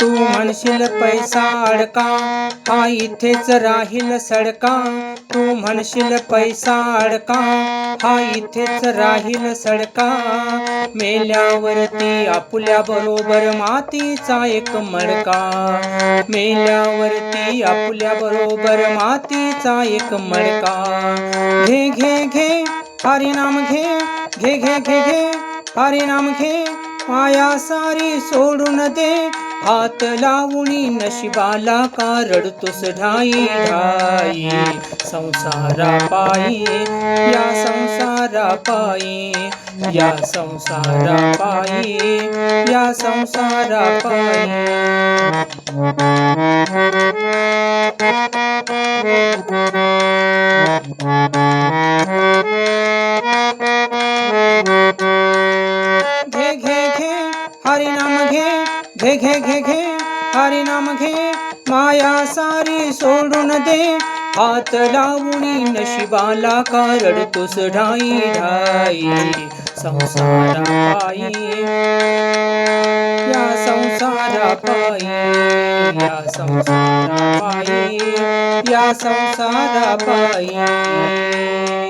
तू म्हणशील पैसा अडका हा इथेच राहील सडका. तू म्हणशील पैसा अडका हा इथेच राहील सडका. मेल्यावरती आपुल्या बरोबर मातीचा एक मडका. मेल्यावरती आपुल्या बरोबर मातीचा एक मडका. घे घे घे हरिनाम घे घे घे घे घे हरिनाम घे. पाया सारी सोडून दे हात लावणी नशिबाला का रडतोस ढाई ढाई. संसारा पायी या संसारा पायी या संसारा पायी या संसारा पायी. घे घे घे हरिनाम घे. घे घे घे घे. हरिनाम घे. माया सारी सोडून दे. हात लावणी नशिबाला कारण तुस ढाई ढाई. संसारा पायी. या संसारा पायी. या संसारा पायी. या संसारा पायी.